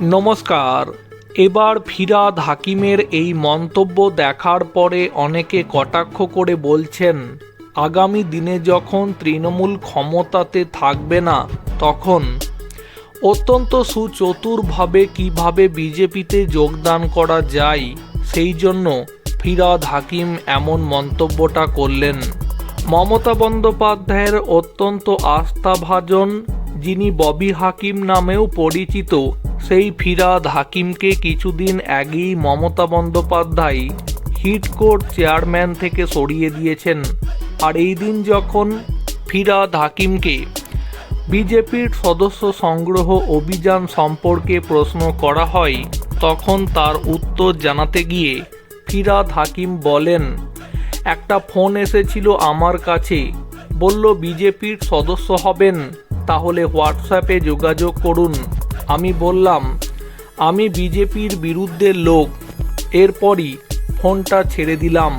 নমস্কার। এবার ফিরাদ হাকিমের এই মন্তব্য দেখার পরে অনেকে কটাক্ষ করে বলছেন, আগামী দিনে যখন তৃণমূল ক্ষমতাতে থাকবে না, তখন অত্যন্ত সুচতুরভাবে কীভাবে বিজেপিতে যোগদান করা যায়? সেই জন্য ফিরাদ হাকিম এমন মন্তব্যটা করলেন। মমতা বন্দ্যোপাধ্যায়ের অত্যন্ত আস্থাভাজন যিনি ববি হাকিম নামেও পরিচিত, সেই ফিরাদ হাকিমকে কিছুদিন আগেই মমতা বন্দ্যোপাধ্যায় হিটকোর চেয়ারম্যান থেকে সরিয়ে দিয়েছেন। আর এই দিন যখন ফিরাদ হাকিমকে বিজেপির সদস্য সংগ্রহ অভিযান সম্পর্কে প্রশ্ন করা হয়, তখন তার উত্তর জানাতে গিয়ে ফিরাদ হাকিম বলেন, একটা ফোন এসেছিল আমার কাছে। বলল, বিজেপির সদস্য হবেন। তাহলে হোয়াটসঅ্যাপে যোগাযোগ করুন। আমি বললাম আমি বিজেপির বিরুদ্ধে লোক। এরপরই ফোনটা ছেড়ে দিলাম।